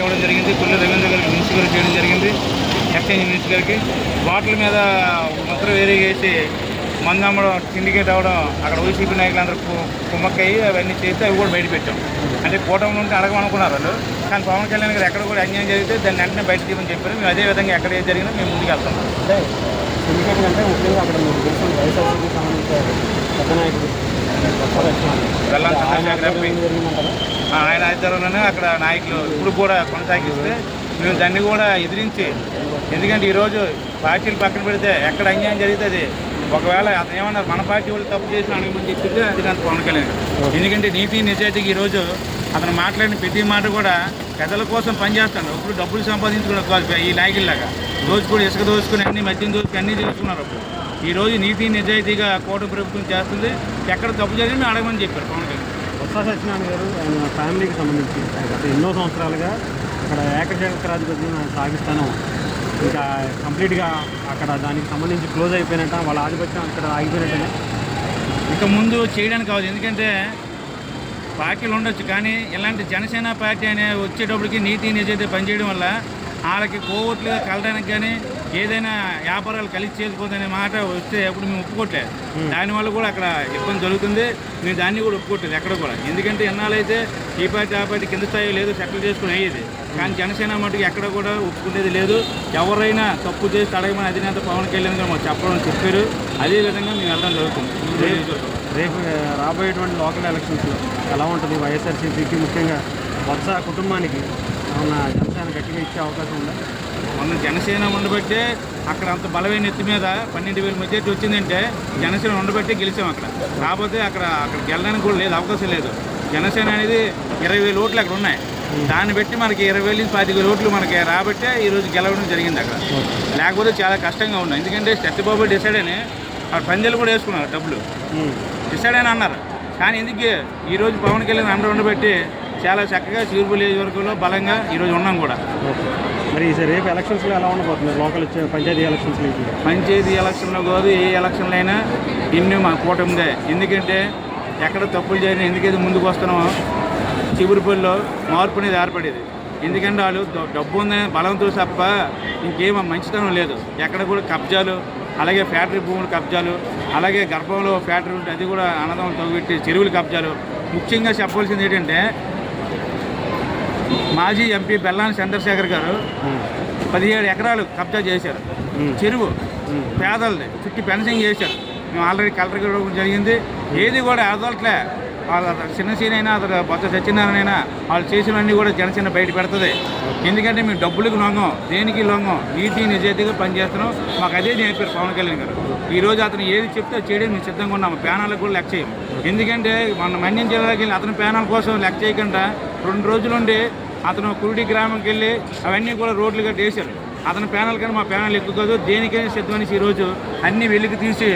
ఇవ్వడం జరిగింది. కొల్లు రవీంద్ర గారికి మినిస్టర్ గారు చేయడం జరిగింది. ఎక్స్చేంజ్ మినిస్టర్ గారికి బాటిల్ మీద ముద్ర వేరే వేసి మందు అమ్మడం సిండికేట్ అవ్వడం అక్కడ వైసీపీ నాయకులందరూ కుమ్మక్కయ్యి అవన్నీ చేస్తే అవి కూడా బయట పెట్టాం. అంటే కూటమి నుండి అడగమనుకున్నారు వాళ్ళు. కానీ పవన్ కళ్యాణ్ గారు ఎక్కడ కూడా అన్యాయం జరిగితే దాన్ని వెంటనే బయట తీయమని చెప్పారు. మేము అదే విధంగా ఎక్కడ ఏది జరిగినా మేము ముందుకు వెళ్తాం. అంటే సిండికేట్ అంటే ముఖ్యంగా అక్కడ వైఎస్ఆర్సీకి సంబంధించిన పెద్ద నాయకుడు వెళ్ళాలి ఆయన చంద్రశేఖర్ ఆయన ఆధ్వర్యంలోనే అక్కడ నాయకులు ఇప్పుడు కూడా కొనసాగిస్తే మేము దాన్ని కూడా ఎదిరించి ఎందుకంటే ఈరోజు పార్టీలు పక్కన పెడితే ఎక్కడ అన్యాయం జరుగుతుంది? ఒకవేళ అతను ఏమన్నా మన పార్టీ వాళ్ళు తప్పు చేసిన అనుకుని చెప్తే అది నాకు పవన్ కళ్యాణ్ ఎందుకంటే నీతి నిజాయితీకి ఈరోజు అతను మాట్లాడిన ప్రతి మాట కూడా ప్రజల కోసం పనిచేస్తాడు ఇప్పుడు డబ్బులు సంపాదించుకున్న కాదు ఈ నాయకుల్లాగా. దోచుకుని ఇసుక దోచుకుని అన్ని మద్యం దోచుకుని అన్ని చేసుకున్నారు అప్పుడు. ఈ రోజు నీతి నిజాయితీగా కోట ప్రభుత్వం చేస్తుంది. ఎక్కడ తప్పు జరిగిందో అడగమని చెప్పారు పవన్ కళ్యాణ్. బొత్స సత్యనారాయణ గారు ఆయన ఫ్యామిలీకి సంబంధించి గత ఎన్నో సంవత్సరాలుగా అక్కడ ఏకచక్రాధిపత్యం సాగిస్తాను. ఇంకా కంప్లీట్గా అక్కడ దానికి సంబంధించి క్లోజ్ అయిపోయినట్ట వాళ్ళ ఆధిపత్యం అక్కడ ఆగిపోయినట్టనే. ఇక ముందు చేయడానికి కావదు ఎందుకంటే పార్టీలు ఉండొచ్చు కానీ ఇలాంటి జనసేన పార్టీ అనే వచ్చేటప్పటికి నీతి నిజాయితీ పనిచేయడం వల్ల వాళ్ళకి కోవట్లుగా కలడానికి కానీ ఏదైనా వ్యాపారాలు కలిసి చేసుకోదనే మాట వస్తే ఎప్పుడు మేము ఒప్పుకోవట్లేదు దానివల్ల కూడా అక్కడ ఇబ్బంది జరుగుతుంది. మేము దాన్ని కూడా ఒప్పుకోవట్లేదు ఎక్కడ కూడా. ఎందుకంటే ఎన్నాళ్ళైతే ఈ పార్టీ ఆ పార్టీ కింద స్థాయి లేదు సెటిల్ చేసుకుని అయ్యేది. కానీ జనసేన మటుకు ఎక్కడ కూడా ఒప్పుకునేది లేదు. ఎవరైనా తప్పు చేసి అడగమని అధినేత పవన్ కళ్యాణ్ గారు మాకు చెప్పడం చెప్పారు. అదే విధంగా మేము వెళ్ళడం జరుగుతుంది. రేపు ఆ, రాబోయేటువంటి లోకల్ ఎలక్షన్స్లో ఎలా ఉంటుంది? వైఎస్ఆర్సీపీకి ముఖ్యంగా బొత్స కుటుంబానికి ఏమన్నా జనసేన గట్టిగా ఇచ్చే అవకాశం ఉందా? మొన్న జనసేన ఉండబట్టే అక్కడ అంత బలమైన ఎత్తి మీద పన్నెండు వేల మెజార్టీ వచ్చిందంటే జనసేన ఉండబట్టే గెలిచాం అక్కడ. కాకపోతే అక్కడ అక్కడ గెలడానికి కూడా లేదు అవకాశం లేదు. జనసేన అనేది ఇరవై వేల ఓట్లు అక్కడ ఉన్నాయి. దాన్ని బట్టి మనకి ఇరవై వేల నుంచి పాతిక ఓట్లు మనకి రాబట్టే ఈరోజు గెలవడం జరిగింది అక్కడ. లేకపోతే చాలా కష్టంగా ఉన్నాయి. ఎందుకంటే సత్యబాబు డిసైడ్ అని అక్కడ పందెలు కూడా వేసుకున్నారు డబ్బులు. డిసైడ్ అని అన్నారు. కానీ ఎందుకు ఈరోజు పవన్ కళ్యాణ్ అండర్ ఉండబట్టి చాలా చక్కగా చీర్పు నియోజకవర్గంలో బలంగా ఈరోజు ఉన్నాం కూడా. మరి ఈసారి రేపు ఎలక్షన్స్లో ఎలా ఉండబోతుంది? లోకల్ పంచాయతీ ఎలక్షన్స్లో ఇప్పుడు పంచాయతీ ఎలక్షన్లో కాదు ఏ ఎలక్షన్లో అయినా ఇన్ని మా కూటమిదే. ఎందుకంటే ఎక్కడ తప్పులు చేయని ఎందుకైతే ముందుకు వస్తున్నామో చిగురుపల్లిలో మార్పు అనేది ఏర్పడేది. ఎందుకంటే వాళ్ళు డబ్బు ఉందనే బలంతో తప్ప ఇంకేం మంచితనం లేదు. ఎక్కడ కూడా కబ్జాలు అలాగే ఫ్యాక్టరీ భూములు కబ్జాలు అలాగే గర్భంలో ఫ్యాక్టరీ ఉంటే అది కూడా అన్నదం తగ్గుపెట్టి చెరువులు కబ్జాలు. ముఖ్యంగా చెప్పవలసింది ఏంటంటే మాజీ ఎంపీ బెల్లాని చంద్రశేఖర్ గారు పదిహేడు ఎకరాలు కబ్జా చేశారు. చెరువు పేదలది చుట్టి పెన్సింగ్ చేశారు. మేము ఆల్రెడీ కలెక్టర్ గారు జరిగింది. ఏది కూడా వాళ్ళ చిన్న సీన్ అయినా అతను బొత్స సత్యనారాయణ అయినా వాళ్ళు చేసినవన్నీ కూడా జనసేన బయట పెడుతుంది. ఎందుకంటే మేము డబ్బులకు లొంగం దేనికి లొంగం నీతి నిజాయితీగా పనిచేస్తున్నాం. మాకు అదే నేర్పారు పవన్ కళ్యాణ్ గారు. ఈరోజు అతను ఏది చెప్తే చేయడం మేము సిద్ధంగా ఉన్నాము ప్యానాలకు కూడా లెక్క చేయం ఎందుకంటే మన మన్యం జిల్లాకి వెళ్ళి అతని ప్యానాల కోసం లెక్క చేయకుండా రెండు రోజులుండి అతను కురుడి గ్రామంకి వెళ్ళి అవన్నీ కూడా రోడ్లు కట్టేశారు అతని ప్యానల్ కానీ మా ప్యానల్ ఎక్కువ కాదు. దేనికైనా సిద్ధమనేసి ఈరోజు అన్ని వెలికి తీసి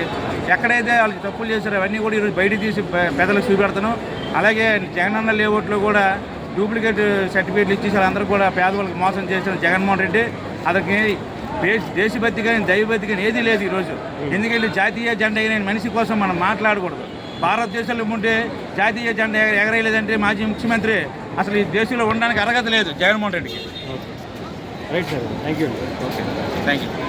ఎక్కడైతే వాళ్ళకి తప్పులు చేశారో అవన్నీ కూడా ఈరోజు బయట తీసి పెద్దలకు చూపెడతాను. అలాగే జగనన్న లేఅవుట్లో కూడా డూప్లికేట్ సర్టిఫికేట్లు ఇచ్చేసి వాళ్ళందరూ కూడా పేదవాళ్ళకి మోసం చేసిన జగన్మోహన్ రెడ్డి. అతనికి దేశ దేశభక్తి కానీ దైవభక్తి కానీ ఏదీ లేదు ఈరోజు. ఎందుకంటే జాతీయ జెండా ఎగిరిన మనిషి కోసం మనం మాట్లాడకూడదు. భారతదేశంలో ఉంటే జాతీయ జెండా ఎగ- ఎగరేయలేదంటే మాజీ ముఖ్యమంత్రి అసలు ఈ దేశంలో ఉండడానికి అర్హత లేదు జగన్మోహన్ రెడ్డికి. Right sir. Thank you okay. Thank you